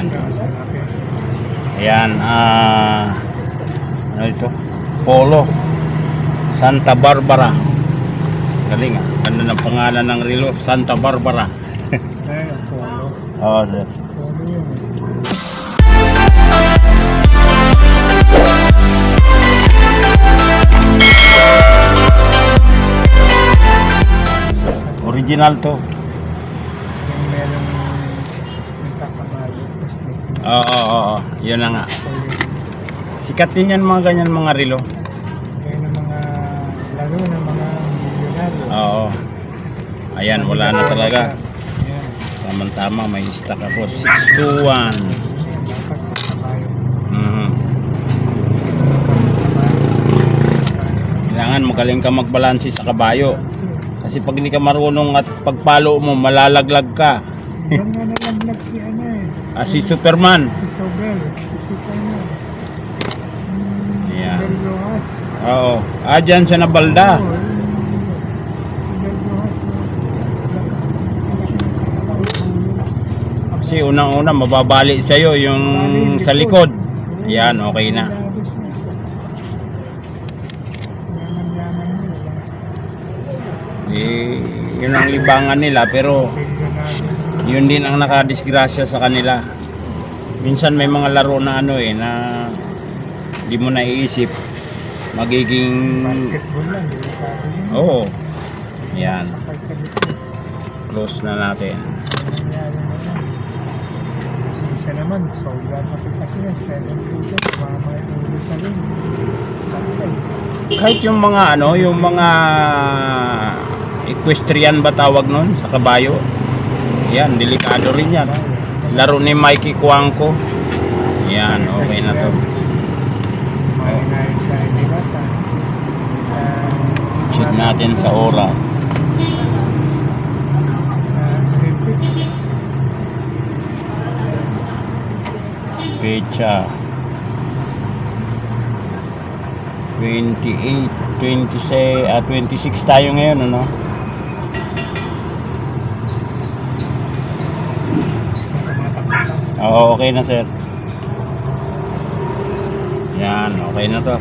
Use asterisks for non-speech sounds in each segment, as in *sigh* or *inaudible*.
Ayan. Ayan, ah... ano ito? Polo. Santa Barbara. Galing ah. Ganda ng pangalan ng relo. Santa Barbara. Ay, ang *laughs* polo. Oo, sir. Polo yun. Original to. Yung meron yung kakamayo. Tapos may Oo, oo, oo. Yun na nga. Sikat din yan mga ganyan mga relo. Kaya ng mga laro ng mga milyonaryo. Oo. Ayan, wala na talaga. Tama-tama, may stock ako. 621. Dapat kakamayo. Mhm. Kailangan magaling ka magbalanse sa kabayo. Kasi pag hindi ka marunong at pagpalo mo, malalaglag ka. Yan nalaglag si ano eh. Ah, si Superman. Si Sobel. Si Superman. Hmm, Ayan. Sobel Rojas. Oo. Ah, dyan siya nabalda. Oo, Rojas. Kasi unang-una, mababali sa'yo yung sa likod. Ayan, okay na. Eh, yun ang libangan nila, pero yun din ang nakadisgrasya sa kanila. Minsan may mga laro na ano eh, na di mo naiisip. Magiging... Oo. Yan. Sa likod. Close na natin. Na Isa naman, sobrang matikas niya, 7 figures, mama yung ulo sa. Sakay. Kahit yung mga ano, yung mga equestrian ba tawag nun sa kabayo? Yan, delikado rin yan. Laro ni Mikey Cuangco. Yan, okay na to. Check natin sa oras. Pecha. 28, 26, ah, 26 tayo ngayon, ano? Oo, okay na, sir. Yan, okay na to.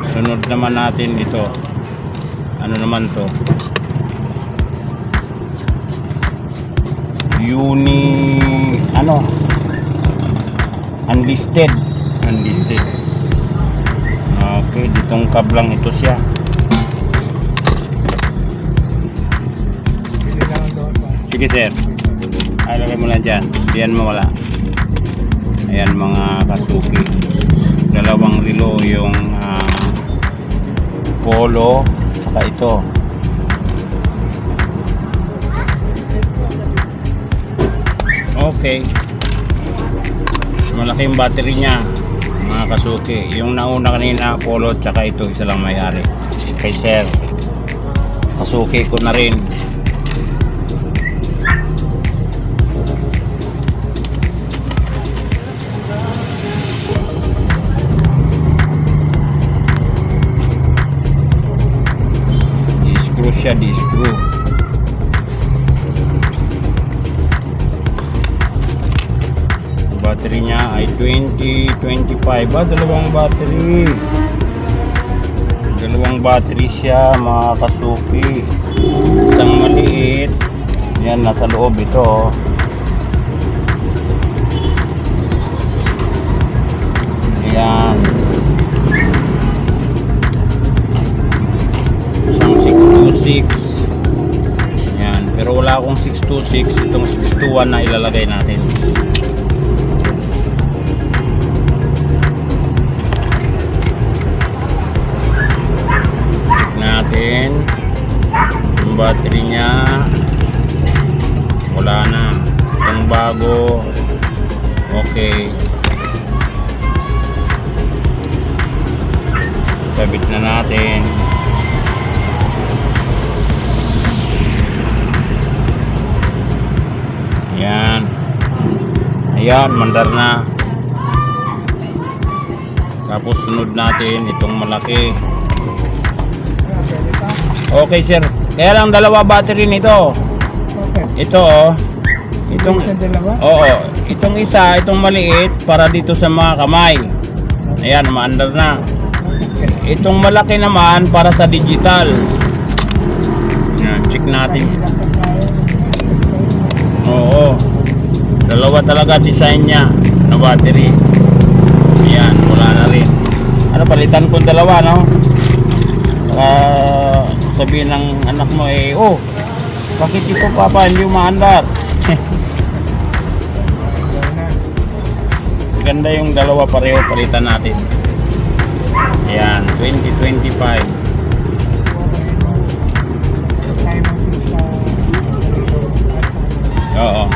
Sunod naman natin ito. Ano naman to? Uni, ano? Unlisted. Unlisted. Okay, ditong kablang ito siya. Sige, sir. Ay, lagay mo lang dyan. Diyan mo wala. Ayan mga kasuki. Dalawang relo yung ah, polo saka ito. Okay. Malaki yung battery niya mga kasuki. Yung nauna kanina polo tsaka ito isa lang may-ari. Kay sir. Kasuki ko na rin. Siya, di-screw. Battery niya ay 20, 25 ba? Dalawang battery. Dalawang battery siya mga kasuki. Isang maliit. Yan, nasa loob ito. oh. 626. Yan. Pero wala akong 626. Itong 621 na ilalagay natin. Natin. Yung battery niya. Wala na. Yung bago. Okay. Kabit na natin. Yan. Ayan, mandar na. Tapos sunod natin itong malaki. Okay sir. Kaya lang dalawa battery nito. Okay. Ito oh. Itong, oo, itong isa, itong maliit, para dito sa mga kamay. Ayan, maandar na. Itong malaki naman, para sa digital. Yan, check natin. Oo. Dalawa talaga design niya na battery. Ayan, wala na rin. Ano, palitan kong dalawa, no? Ah, sabihin ng anak mo, eh, oh, bakit ito papa hindi umaandar? *laughs* Ganda yung dalawa pareho, palitan natin. Ayan, 2025. Oo.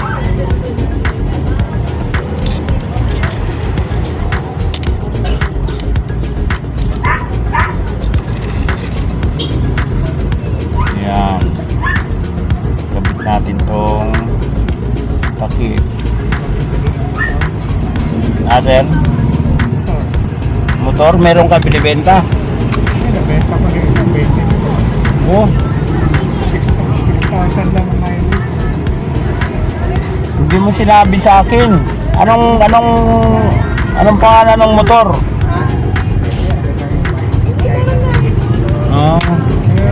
Ayan. Kabit natin tong takip. Ah, sir? Motor, meron ka binibenta? Nabenta ko na isang mo sinabi sa akin. Anong, anong, anong pangalan ng motor? Ah, dito?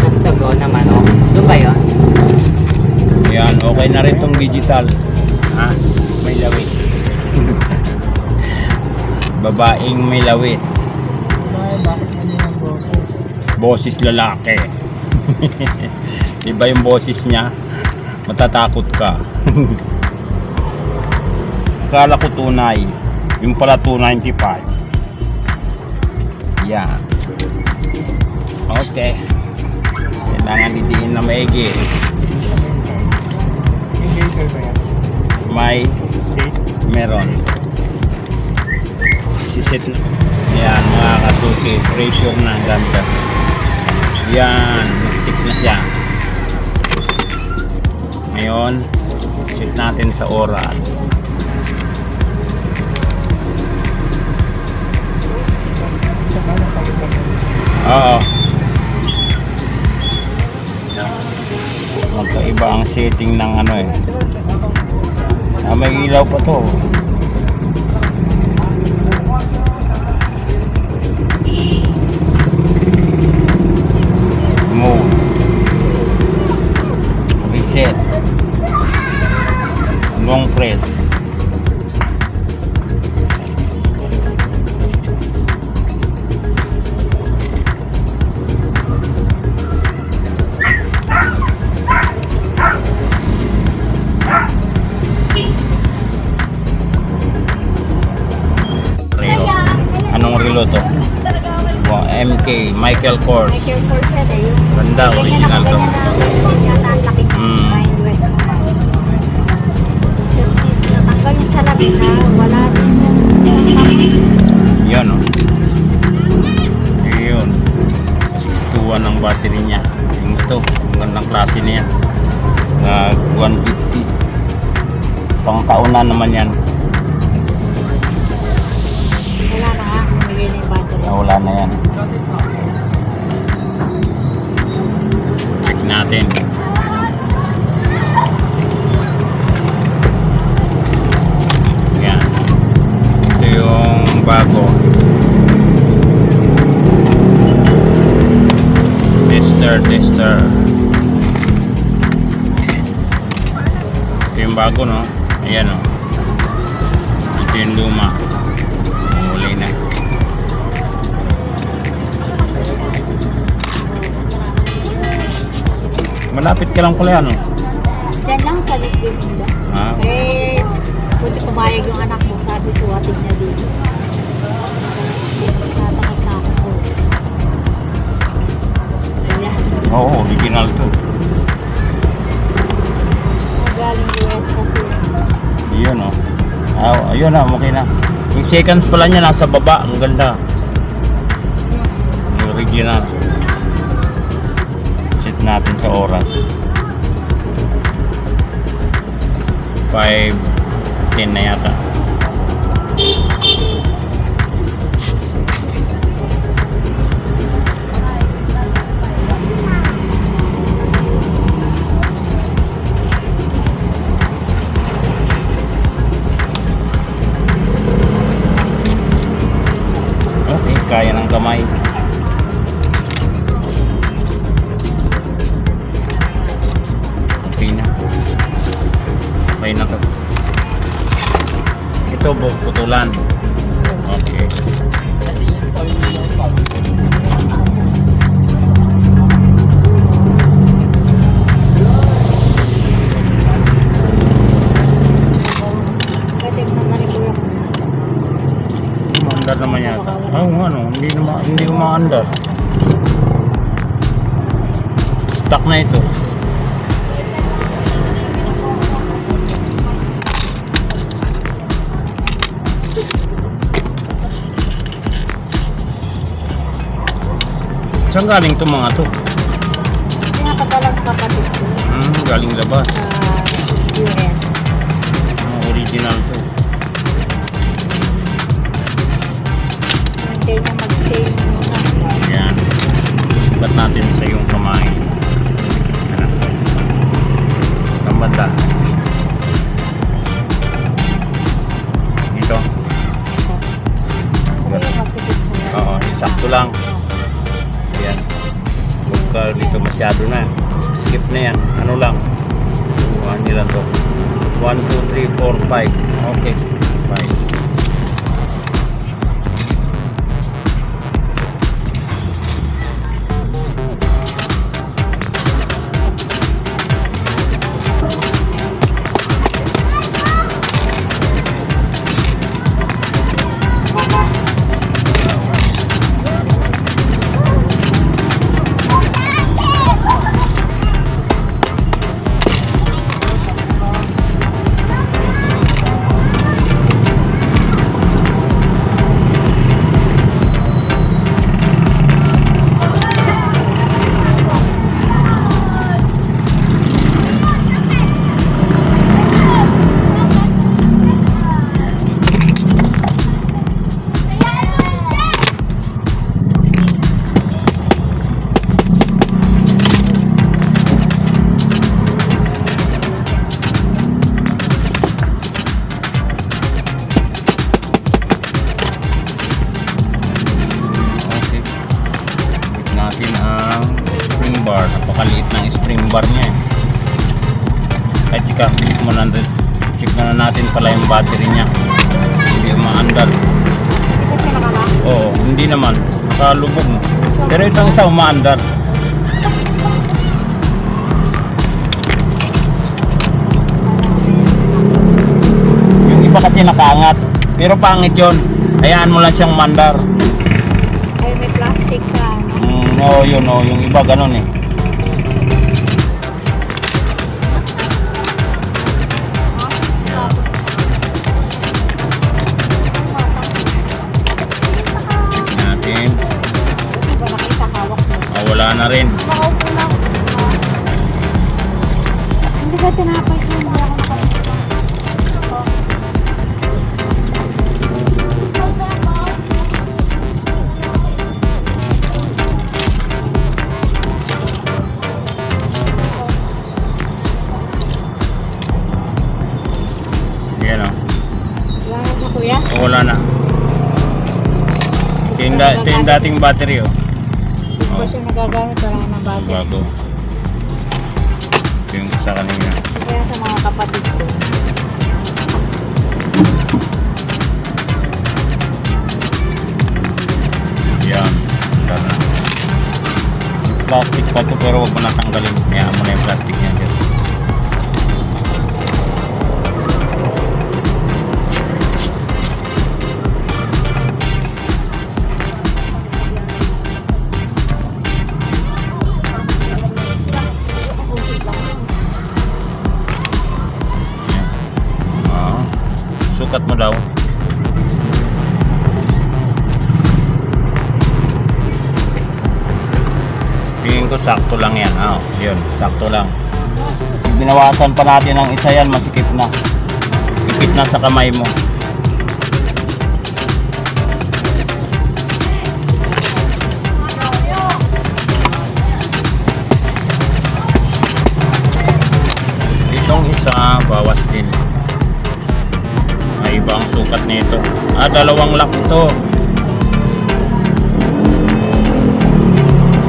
Mas tago naman, oh. Doon ba yun? Ayan, okay na rin tong digital. Ha? May lawit. *laughs* Babaeng may lawit. Boses lalaki. *laughs* Diba yung boses niya? Matatakot ka. *laughs* Akala ko tunay. Yung pala 295. Yan. Okay. Kailangan didiin na maigi. May meron. Sisit na. Yan, mga kasuki. Pressure na ang ganda. Yan, stick na siya. Ngayon, set natin sa oras. Oo. Magkaiba ang setting ng ano eh. Ah, may ilaw pa to. Michael Kors. Michael Kors yan eh. Ganda, original to. Mm. Natanggal yung salamin na wala Yan o. Yun. 621 ang battery niya. Yung ito, ang gandang klase niya. Uh, 150. Pang taon naman yan. wala na na yung battery. Nawala na yan. Natin. Yan. Ito yung bago. Tester, tester. Ito yung bago, no? Ayan, no? Ito yung luma. Malapit ka lang pala, ano? Diyan lang sa Lisbon. Ah, Eh, buti pumayag yung anak mo. Sabi ko, atin niya dito. Oo, original to. Galing US kasi. Yun, oh. Ah, ayun na, okay na. Yung seconds pala niya nasa baba, ang ganda. Yung original natin sa oras. 5.10 na yata. Okay, kaya ng kamay. Bu- putulan. Okay. Pwede naman yata. Ah, Oo nga no, hindi naman hindi umaandar. Stuck na ito. Saan galing to mga to? Pinapadala ng kapatid ko Hmm, galing labas. sa US. Mga original to. Hindi niya mag-save. Yan. Ba't natin sa yung kamay? Yan. Saan banda? Dito? Oo, sakto lang. Ka dito masyado na. Skip na yan. Ano lang? Kuha lang to. 1, 2, 3, 4, 5. Okay. Bar. Napakaliit ng spring bar niya. eh. Kahit chika, check mo na, check na natin pala yung battery niya. Hindi umaandar. Oo, hindi naman. Nakalubog mo. Pero itong isa umaandar. Yung iba kasi nakaangat. Pero pangit yun. Hayaan mo lang siyang mandar. Ay, may plastic ka. ano? Mm, oo, yun, oo. Yung iba ganun eh. Rin. Nakaupo lang. Hindi ka tinapay ko. Hindi ako nakaupo. Yan o. Wala na? Oh, wala na. Ito yung, da- ito yung dating battery oh. Hindi ko siya nagagamit. Wala na bago. Bago. Ito yung isa kanina. Kaya sa mga kapatid ko. Yan. Plastic pa to pero huwag mo natanggalin. Kaya mo na yung plastic niya dyan. Mo daw. Tingin ko sakto lang yan. Ah, yun, sakto lang. Binawasan pa natin ng isa yan, masikip na. Ipit na sa kamay mo. Itong isa, bawas din ba ang sukat nito? Ah, dalawang lock ito.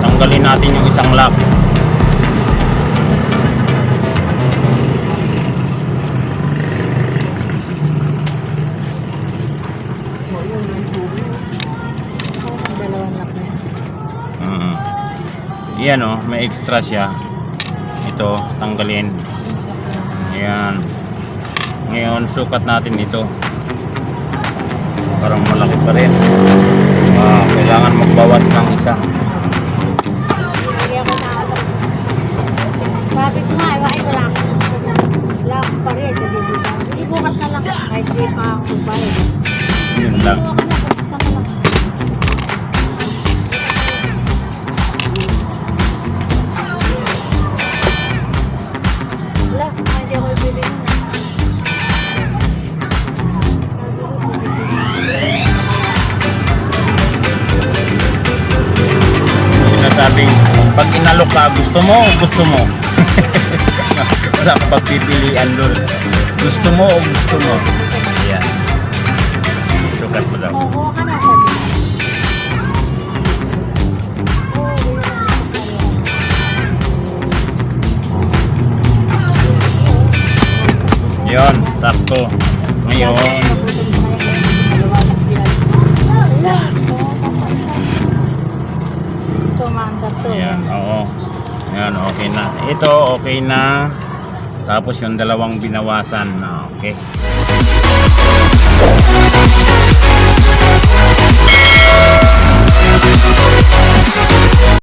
Tanggalin natin yung isang lock. Mm-hmm. Yan o, oh, may extra siya. Ito, tanggalin. Ayan. Ngayon, sukat natin ito. Parang malaki pa rin. Ah, kailangan magbawas ng isa. Ko nga, ay wala akong. Wala akong ko. Hindi bukas na lang. Kahit di pa ako pare. Yun lang. Gusto mo o gusto mo? *laughs* Wala kang pagpipilian doon. Gusto mo o gusto mo? Ayan. Sukat mo ka yun lang. Yon, sakto. Ngayon, Tumanda to. ayan, oo. Ayan, okay na. Ito, okay na. Tapos yung dalawang binawasan. Okay.